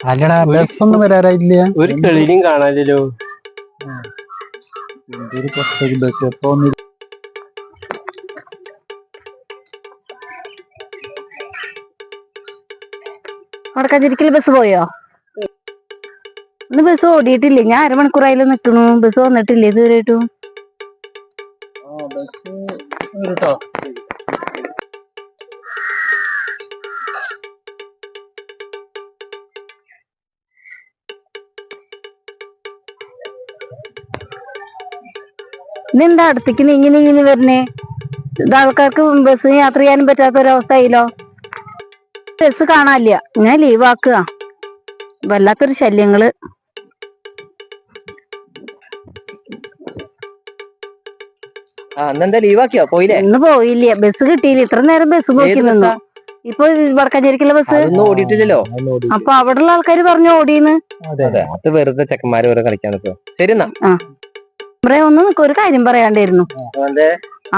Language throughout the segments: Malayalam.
അല്ലടാ ബസ് ഒന്നും വരാറില്ല ഒരു തെളിയും കാണാനില്ലല്ലോ. ബസ് എപ്പോ വടക്കാഞ്ചേരിക്കൽ ബസ് പോയോ? ഇന്ന് ബസ് ഓടിയിട്ടില്ലേ? ഞാൻ അരമണിക്കൂറായാലും നിക്കണു. ബസ് വന്നിട്ടില്ലേ ഇതുവരെയായിട്ടും? കേട്ടോ ഇതെന്താ അടുത്തേക്ക് നീങ്ങി നീങ്ങി വരണേ ഇത് ആൾക്കാർക്ക് ബസ് യാത്ര ചെയ്യാനും പറ്റാത്ത ഒരവസ്ഥയായില്ലോ ബസ് കാണാനില്ല. ഞാൻ ലീവ് ആക്കുക. വല്ലാത്തൊരു ശല്യങ്ങൾ. ലീവാക്കിയോ പോയില്ലേ? ഇന്ന് പോയില്ല. ബസ് കിട്ടിയില്ല. ഇത്ര നേരം ബസ് നോക്കി നിന്നു? ഇപ്പൊ വടക്കാഞ്ചേരിക്കുള്ള ബസ് ഓടിയിട്ടില്ലല്ലോ? അപ്പൊ അവിടെയുള്ള ആൾക്കാര് പറഞ്ഞു ഓടിയെന്ന് അതെ വെറുതെ ചെക്കന്മാര് കളിക്കാൻ ശരി എന്നാ. ഒന്ന് നിക്ക് ഒരു കാര്യം പറയാണ്ടായിരുന്നു.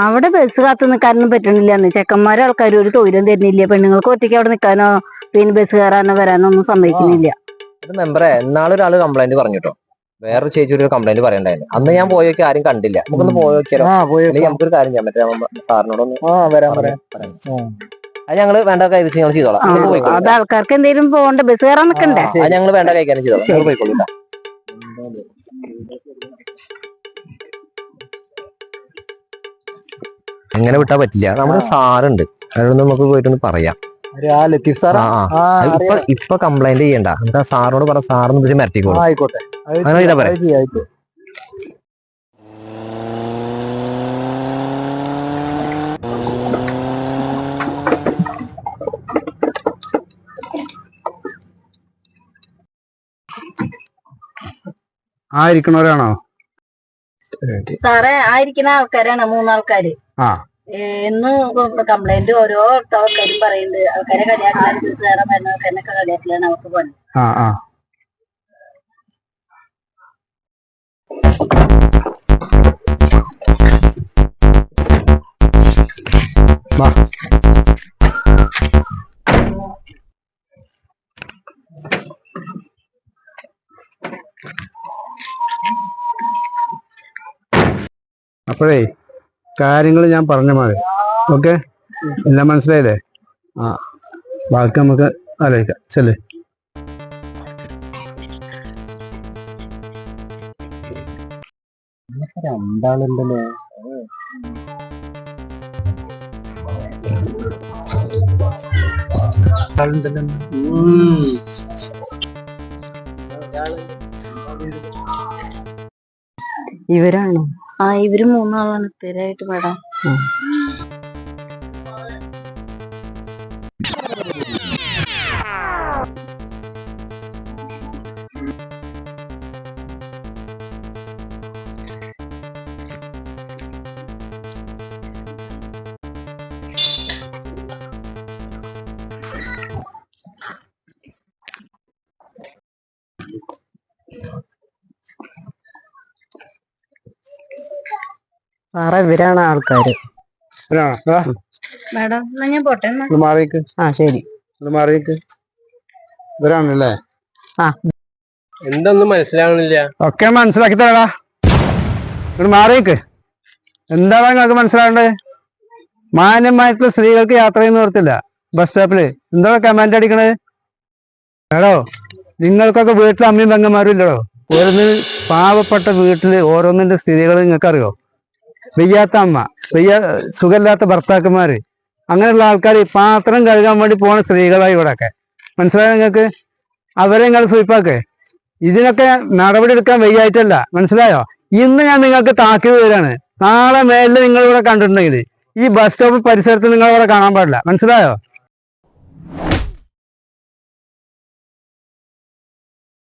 അവിടെ ബസ് കാത്തു നിൽക്കാനൊന്നും പറ്റണില്ലെന്ന്. ചെക്കന്മാരെ ആൾക്കാരും ഒരു തൊഴിലും തരുന്നില്ല. പെണ്ണുങ്ങൾക്ക് ഒറ്റയ്ക്ക് അവിടെ നിൽക്കാനോ പിന്നെ ബസ് കയറാനോ വരാനോ ഒന്നും സമ്മതിക്കുന്നില്ല ഇത് മെമ്പറെ ഒരാൾ കംപ്ലൈന്റ് പറഞ്ഞു കേട്ടോ വേറൊരു ചേച്ചി ഒരു കംപ്ലൈന്റ് പറയണ്ടായിരുന്നു. അന്ന് ഞാൻ പോയൊക്കെ ആരും കണ്ടില്ല. നമുക്കൊന്ന് പോയോക്കിയാലോ ആ പോയി അല്ലെങ്കിൽ നമുക്കൊരു കാര്യം ചെയ്യാൻ പറ്റും സാറിനോടൊന്ന് ആ വരാൻ പറയാം. അത് ഞങ്ങൾ വേണ്ട കൈവച്ച് ഞങ്ങൾ ചെയ്തോളാം. അത് ആൾക്കാർക്ക് എന്തെങ്കിലും പോകണ്ട. ബസ് കയറാൻ നിൽക്കണ്ടേ അത് ഞങ്ങൾ വേണ്ട കൈകാര്യം ചെയ്തോളാം. നിങ്ങൾ പോയിക്കോളൂ. അങ്ങനെ വിട്ടാ പറ്റില്ല. നമ്മുടെ സാറുണ്ട്. അതൊന്ന് നമുക്ക് പോയിട്ടൊന്ന് പറയാം. ഇപ്പൊ ഇപ്പൊ കംപ്ലൈന്റ് ചെയ്യണ്ട. നമുക്ക് ആ സാറിനോട് പറ സാറിന് വിളിച്ച് ആ, മരട്ടിക്കോളൂ. ആയിക്കോട്ടെ. അത് അങ്ങനെ. ആ ഇരിക്കണവരാണോ? സാറേ ആയിരിക്കുന്ന ആൾക്കാരാണ് മൂന്നാൾക്കാര്. എന്ന് കംപ്ലൈന്റ് ഓരോ ആൾക്കാരും പറയുന്നുണ്ട് ആൾക്കാരെ കളിയാക്കലാണ് ബസ് കയറാൻ വരുന്ന ആൾക്കാരനൊക്കെ കളിയാക്കലാണ് അവർക്ക് അപ്പോഴേ കാര്യങ്ങൾ ഞാൻ പറഞ്ഞ മാറി ഓക്കെ? എല്ലാം മനസ്സിലായില്ലേ? ആ ബാക്കി നമുക്ക് ആലോചിക്കാം. ചെല്ലേ ഇവരാണോ? ആ ഇവർ മൂന്നാളാണ് പേരായിട്ട് പാടാം. സാറേ ഇവരാണ് ആൾക്കാര്? മാഡം എന്നാ ഞാൻ പോട്ടെ എന്നാ. മാറിയേക്ക്. ആ ശരി. ഇത് മാറിയേക്ക്. ഇവരാണല്ലേ? എന്തൊന്നും മനസ്സിലാവണില്ല. ഒക്കെ മനസ്സിലാക്കി തരാടാ. ഇവിടെ മാറിയേക്ക്. എന്താണ് നിങ്ങൾക്ക് മനസ്സിലാവേണ്ടത്? മാന്യമായിട്ടുള്ള സ്ത്രീകൾക്ക് യാത്ര ചെയ്യുന്ന നിർത്തില്ല ബസ് സ്റ്റോപ്പിൽ. എന്താ കമാൻഡ് അടിക്കണത്? എടോ നിങ്ങൾക്കൊക്കെ വീട്ടിൽ അമ്മയും പെങ്ങന്മാരും ഇല്ലടോ. ഓരോന്ന് പാവപ്പെട്ട വീട്ടിൽ ഓരോന്നിന്റെ സ്ഥിതികൾ നിങ്ങൾക്ക് അറിയോ വെയ്യാത്ത അമ്മ വെയ്യ സുഖമില്ലാത്ത ഭർത്താക്കന്മാര്. അങ്ങനെയുള്ള ആൾക്കാർ പാത്രം കഴുകാൻ വേണ്ടി പോണ സ്ത്രീകളായി ഇവിടെയൊക്കെ മനസ്സിലായോ നിങ്ങൾക്ക്? അവരെ നിങ്ങൾ സൂയിപ്പാക്കേ ഇതിനൊക്കെ നടപടി എടുക്കാൻ വയ്യായിട്ടല്ല. മനസ്സിലായോ? ഇന്ന് ഞാൻ നിങ്ങൾക്ക് താക്കീത് തരാണ്. നാളെ മേലിൽ നിങ്ങൾ ഇവിടെ കണ്ടിട്ടുണ്ടെങ്കിൽ ഈ ബസ് സ്റ്റോപ്പ് പരിസരത്ത് നിങ്ങൾ ഇവിടെ കാണാൻ പാടില്ല. മനസ്സിലായോ?